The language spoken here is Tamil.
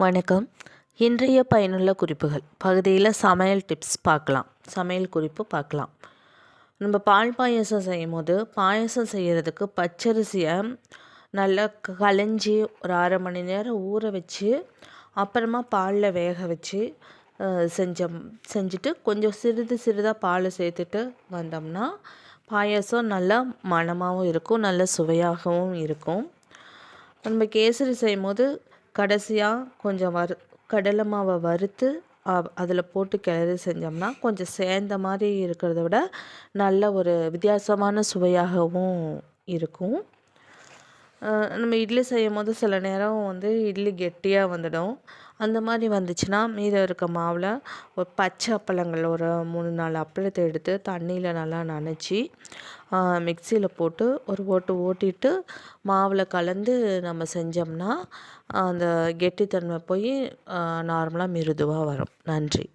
வணக்கம். இன்றைய பயனுள்ள குறிப்புகள். பகுதியில் சமையல் டிப்ஸ் பார்க்கலாம். சமையல் குறிப்பு பார்க்கலாம். நம்ம பால் பாயசம் செய்யும் போது பாயசம் செய்கிறதுக்கு பச்சரிசியை நல்லா களைஞ்சி ஒரு அரை மணி நேரம் ஊற வச்சு அப்புறமா பாலில் வேக வச்சு செஞ்ச செஞ்சுட்டு கொஞ்சம் சிறிது சிறிதாக பால் சேர்த்துட்டு வந்தோம்னா பாயசம் நல்லா மணமாகவும் இருக்கும் நல்ல சுவையாகவும் இருக்கும். நம்ம கேசரி செய்யும் போது கடைசியாக கொஞ்சம் வறு கடலை மாவை வறுத்து அதில் போட்டு கிளறி செஞ்சோம்னா கொஞ்சம் சேர்ந்த மாதிரி இருக்கிறத விட நல்ல ஒரு வித்தியாசமான சுவையாகவும் இருக்கும். நம்ம இட்லி செய்யும் போது சில நேரம் வந்து இட்லி கெட்டியாக வந்துடும். அந்த மாதிரி வந்துச்சுன்னா மீதம் இருக்க மாவில் ஒரு பச்சை அப்பளங்கள் ஒரு மூணு நாலு அப்பளத்தை எடுத்து தண்ணியில் நல்லா நனைச்சி மிக்சியில் போட்டு ஒரு ஓட்டு ஓட்டிட்டு மாவில் கலந்து நம்ம செஞ்சோம்னா அந்த கெட்டித்தன்மை போய் நார்மலாக மிருதுவாக வரும். நன்றி.